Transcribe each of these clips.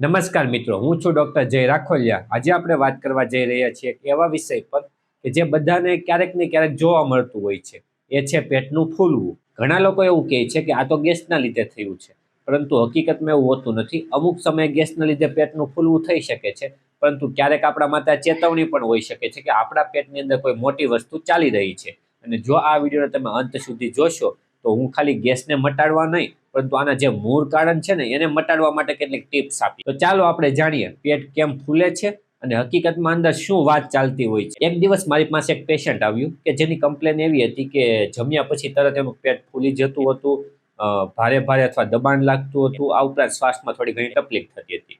નમસ્કાર મિત્રો, હું છું ડૉક્ટર જય રાખોલિયા. આજે આપણે વાત કરવા જઈ રહ્યા છીએ એવા વિષય પર કે જે બધાને ક્યારેક ને ક્યારેક જોવા મળતું હોય છે. એ છે પેટનું ફૂલવું. ઘણા લોકો એવું કહે છે કે આ તો ગેસના લીધે થયું છે. પરંતુ હકીકતમાં એવું હોતું નથી. અમુક સમયે ગેસના લીધે પેટનું ફૂલવું થઈ શકે છે. પરંતુ ક્યારેક આપણા માટે ચેતવણી પણ હોઈ શકે છે કે આપણા પેટની અંદર કોઈ મોટી વસ્તુ ચાલી રહી છે. અને જો આ વિડીયોને તમે અંત સુધી જોશો તો હું ખાલી ગેસને મટાડવા નહીં, પરંતુ આના જે મૂળ કારણ છે ને, એને મટાડવા માટે કેટલીક ટિપ્સ આપી તો ચાલો આપણે જાણીએ, પેટ કેમ ફૂલે છે અને હકીકતમાં અંદર શું વાત ચાલતી હોય છે. એક દિવસ મારી પાસે એક પેશન્ટ આવ્યું કે જેની કમ્પ્લેન એવી હતી કે જમ્યા પછી તરત એનું પેટ ફૂલી જતું હતું ભારે ભારે અથવા દબાણ લાગતું હતું, આ ઉપરાંત શ્વાસમાં થોડી ઘણી તકલીફ થતી હતી.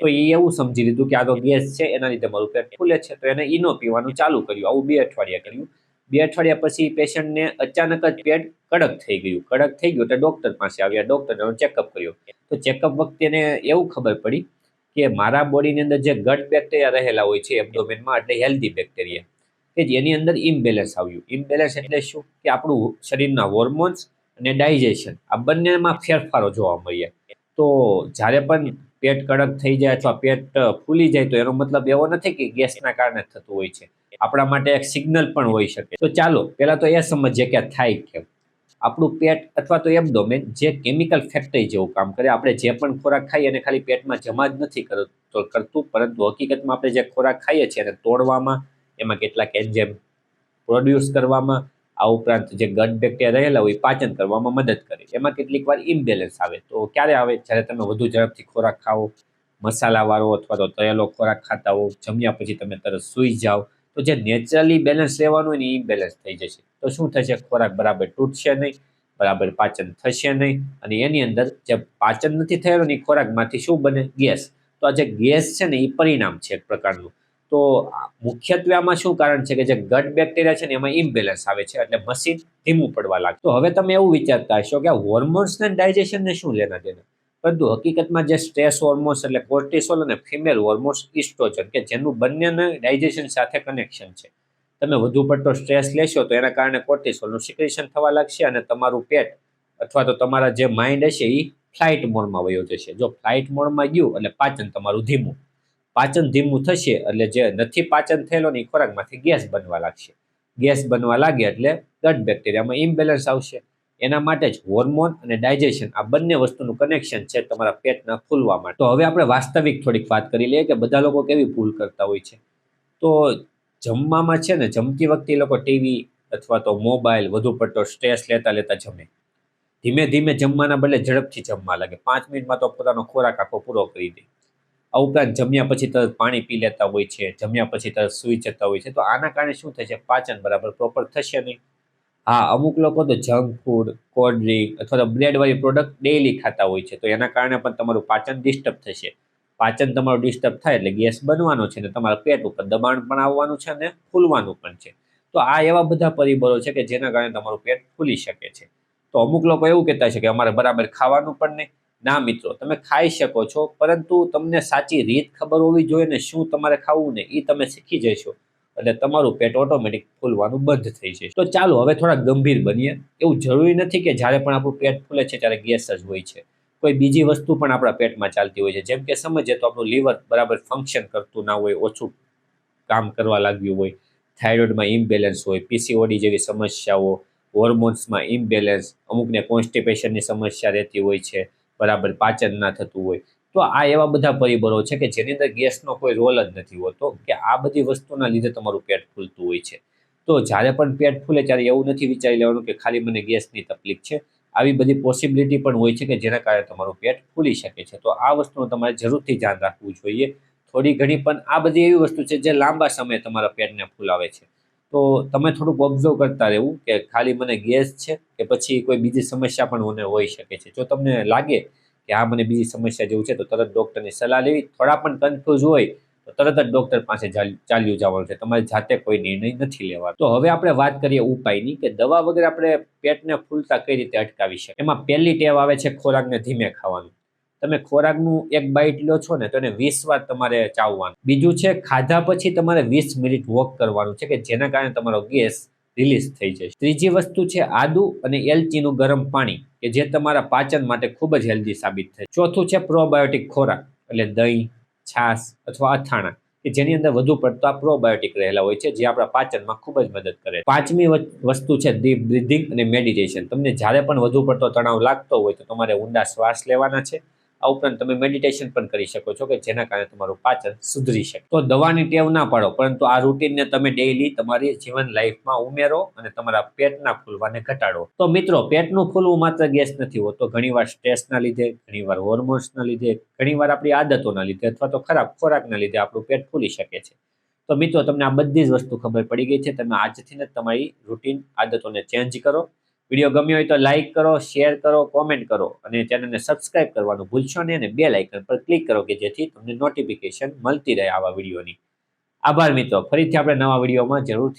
તો એ એવું સમજી લીધું કે આ તો ગેસ છે, એના લીધે મારું પેટ ફૂલે છે, તો એને ઈનો પીવાનું ચાલુ કર્યું, આવું બે અઠવાડિયા કર્યું. બે અઠવાડિયા પછી પેશન્ટને અચાનક જ પેટ કડક થઈ ગયું, કડક થઈ ગયું એટલે ડૉક્ટર પાસે આવ્યા ડૉક્ટરને ચેકઅપ કર્યો. તો ચેકઅપ વખતે એને એવું ખબર પડી કે મારા બોડીની અંદર જે ગટ બેક્ટેરિયા રહેલા હોય છે એબડોમેનમાં એટલે હેલ્ધી બેક્ટેરિયા કે જેની અંદર ઇમ્બેલેન્સ આવ્યું. ઇમ્બેલેન્સ એટલે શું? કે આપણું શરીરના હોર્મોન્સ અને ડાયજેશન આ બંનેમાં ફેરફારો જોવા મળ્યા. તો જ્યારે પણ પેટ કડક થઈ જાય અથવા પેટ ફૂલી જાય તો એનો મતલબ એવો નથી કે ગેસના કારણે થતું હોય છે. આપણા માટે એક સિગ્નલ પણ હોઈ શકે. તો ચાલો, પહેલાં તો એ સમજીએ કે થાય કેમ. આપણું પેટ અથવા તો એબડોમેન જે કેમિકલ ફેક્ટરી જેવું કામ કરે, આપણે જે પણ ખોરાક ખાઈએ એને ખાલી પેટમાં જમા જ નથી કરતો કરતું, પરંતુ હકીકતમાં આપણે જે ખોરાક ખાઈએ છીએ એને તોડવામાં, એમાં કેટલાક એન્ઝેમ પ્રોડ્યુસ કરવામાં, આ ઉપરાંત જે ગટ બેક્ટેરિયા રહેલા હોય પાચન કરવામાં મદદ કરે. એમાં કેટલીક વાર ઇમ્બેલેન્સ આવે. તો ક્યારે આવે? જ્યારે તમે વધુ ઝડપથી ખોરાક ખાઓ, મસાલાવાળો અથવા તો તળેલો ખોરાક ખાતા હો જમ્યા પછી તમે તરત સૂઈ જાઓ તો જે નેચરલી બેલેન્સ રહેવાનું હોય ને એ બેલેન્સ થઈ જશે. તો શું થશે? ખોરાક બરાબર તૂટશે નહીં, બરાબર પાચન થશે નહીં અને એની અંદર જે પાચન નથી થયેલો ને એ ખોરાકમાંથી શું બને? ગેસ. તો આ જે ગેસ છે ને એ પરિણામ છે એક પ્રકારનું. તો આ મુખ્યત્વે આમાં શું કારણ છે કે જે ગટ બેક્ટેરિયા છે ને એમાં ઇમ્બેલેન્સ આવે છે એટલે મશીન ધીમું પડવા લાગે તો હવે તમે એવું વિચારતા હશો કે હોર્મોન્સ ને ડાયજેશનને શું લેના દેના? પરંતુ હકીકતમાં જે સ્ટ્રેસ હોર્મોન્સ એટલે કોર્ટિસોલ અને ફિમેલ હોર્મોન્સ ઇસ્ટ્રોજન કે જેનું બંનેને ડાયજેશન સાથે કનેક્શન છે. તમે વધુ પડતો સ્ટ્રેસ લેશો તો એના કારણે કોર્ટિસોલનું સિક્રેશન થવા લાગશે અને તમારું પેટ અથવા તો તમારા જે માઇન્ડ હશે એ ફ્લાઇટ મોડમાં વયો જશે. જો ફ્લાઇટ મોડમાં ગયું એટલે પાચન તમારું ધીમું. પાચન ધીમું થશે એટલે જે નથી પાચન થયેલો ને એ ખોરાકમાંથી ગેસ બનવા લાગશે. ગેસ બનવા લાગે એટલે ગટ બેક્ટેરિયામાં ઇમ્બેલેન્સ આવશે. એના માટે જ હોર્મોન અને ડાયજેશન આ બંને વસ્તુનું કનેક્શન છે તમારા પેટના ફૂલવા માટે. તો હવે આપણે વાસ્તવિક થોડીક વાત કરી લઈએ કે બધા લોકો કેવી ભૂલ કરતા હોય છે. તો જમવામાં છે ને, જમતી વખતે એ લોકો ટીવી અથવા તો મોબાઈલ વધુ પડતો સ્ટ્રેસ લેતા લેતા જમે. ધીમે ધીમે જમવાના બદલે ઝડપથી જમવા લાગે. પાંચ મિનિટમાં તો પોતાનો ખોરાક આખો પૂરો કરી દે. આ ઉપરાંત જમ્યા પછી તરત પાણી પી લેતા હોય છે, જમ્યા પછી તરત સૂઈ જતા હોય છે. તો આના કારણે શું થશે પાચન બરાબર પ્રોપર થશે નહીં. હા, અમુક લોકો તો જંક ફૂડ કોલ્ડ ડ્રિંક અથવા તો બ્રેડવાળી પ્રોડક્ટ ડેઈલી ખાતા હોય છે. તો એના કારણે પણ તમારું પાચન ડિસ્ટર્બ થશે. પાચન તમારું ડિસ્ટર્બ થાય એટલે ગેસ બનવાનો છે ને તમારા પેટ ઉપર દબાણ પણ આવવાનું છે અને ફૂલવાનું પણ છે. તો આ એવા બધા પરિબળો છે કે જેના કારણે તમારું પેટ ફૂલી શકે છે. તો અમુક લોકો એવું કહેતા છે કે અમારે બરાબર ખાવાનું પણ નહીં. ના મિત્રો, તમે ખાઈ શકો છો, પરંતુ તમને સાચી રીત ખબર હોવી જોઈએ ને શું તમારે ખાવું ને એ તમે શીખી જશો. એટલે તમારું પેટ ઓટોમેટિક ફૂલવાનું બંધ થઈ જશે. તો ચાલો, હવે થોડા ગંભીર બનીએ. એવું જરૂરી નથી કે જ્યારે પણ આપણું પેટ ફૂલે છે ત્યારે ગેસ જ હોય છે. કોઈ બીજી વસ્તુ પણ આપણા પેટમાં ચાલતી હોય છે. જેમ કે સમજીએ તો આપણું લીવર બરાબર ફંક્શન કરતું ના હોય, ઓછું કામ કરવા લાગ્યું હોય. થાઇરોઇડમાં ઇમ્બેલેન્સ હોય, પીસીઓડી જેવી સમસ્યાઓ, હોર્મોન્સમાં ઇમ્બેલેન્સ અમુકને કોન્સ્ટિપેશનની સમસ્યા રહેતી હોય છે, બરાબર પાચન ના થતું હોય. તો આ એવા બધા પરિબળો છે કે જેની અંદર ગેસનો કોઈ રોલ જ નથી હોતો, કે આ બધી વસ્તુના લીધે તમારું પેટ ફૂલતું હોય છે. તો જ્યારે પણ પેટ ફૂલે ત્યારે એવું નથી વિચારી લેવાનું કે ખાલી મને ગેસની તકલીફ છે. આવી બધી પોસિબિલિટી પણ હોય છે કે જેના કારણે તમારું પેટ ફૂલી શકે છે. તો આ વસ્તુનું તમારે જરૂરથી ધ્યાન રાખવું જોઈએ. થોડી ઘણી પણ આ બધી એવી વસ્તુ છે જે લાંબા સમય તમારા પેટને ફૂલાવે છે. તો તમે થોડુંક ઓબ્ઝર્વ કરતા રહેવું કે ખાલી મને ગેસ છે કે પછી કોઈ બીજી સમસ્યા પણ મને હોઈ શકે છે. જો તમને લાગે કે આ મને બીજી સમસ્યા જેવું છે, તો તરત ડૉક્ટરની સલાહ લેવી. થોડા પણ કન્ફ્યુઝ હોય, તો તરત જ ડૉક્ટર પાસે ચાલ- ચાલ્યું જવાનું છે. તમારે જાતે કોઈ નિર્ણય નથી લેવાનો. તો હવે આપણે વાત કરીએ ઉપાયની કે દવા વગર આપણે પેટને ફૂલતા કઈ રીતે અટકાવી શકીએ? એમાં પહેલી ટેવ આવે છે ખોરાકને ધીમે ખાવાનું. તમે ખોરાકનું એક બાઇટ લો છો ને, તો એને વીસ વાર તમારે ચાવવાનું. બીજું છે ખાધા પછી તમારે વીસ મિનિટ વોક કરવાનું છે કે જેના કારણે તમારો ગેસ રિલીઝ થઈ જશે. ત્રીજી વસ્તુ છે આદુ અને એલચીનું ગરમ પાણી, કે જે તમારા પાચન માટે ખૂબ જ હેલ્ધી સાબિત થાય ચોથું છે પ્રોબાયોટિક ખોરાક, એટલે દહીં, છાશ અથવા અથાણા, કે જેની અંદર વધુ પડતા પ્રોબાયોટિક રહેલા હોય છે, જે આપણા પાચનમાં ખૂબ જ મદદ કરે. પાંચમી વસ્તુ છે ડીપ બ્રિધિંગ અને મેડિટેશન તમને જ્યારે પણ વધુ પડતો તણાવ લાગતો હોય તો તમારે ઊંડા શ્વાસ લેવાના છે આ ઉપરાંત તમે મેડિટેશન પણ કરી શકો છો કે જેના કારણે તમારું પાચન સુધરી શકે. તો દવાની ટેવ ના પાડો, પરંતુ આ રૂટીનને તમે ડેઈલી તમારી જીવન લાઈફમાં ઉમેરો અને તમારા પેટના ફૂલવાને ઘટાડો. તો મિત્રો, પેટનું ફૂલવું માત્ર ગેસ નથી હોતો, ઘણીવાર સ્ટ્રેસના લીધે, ઘણીવાર હોર્મોન્સના લીધે, ઘણીવાર આપણી આદતોના લીધે અથવા તો ખરાબ ખોરાકના લીધે આપણું પેટ ફૂલી શકે છે. તો મિત્રો, તમને આ બધી જ વસ્તુ ખબર પડી ગઈ છે, તમે આજથી જ તમારી રૂટીન આદતોને ચેન્જ કરો. વીડિયો ગમ્યો હોય તો લાઇક કરો શેર કરો કોમેન્ટ કરો અને ચેનલને સબસ્ક્રાઇબ કરવાનું ભૂલશો નહીં અને બે લાઇકન પર ક્લિક કરો કે જેથી તમને નોટિફિકેશન મળતી રહે આવા વિડીયોની. આભાર મિત્રો. ફરીથી આપણે નવા વિડીયોમાં જરૂર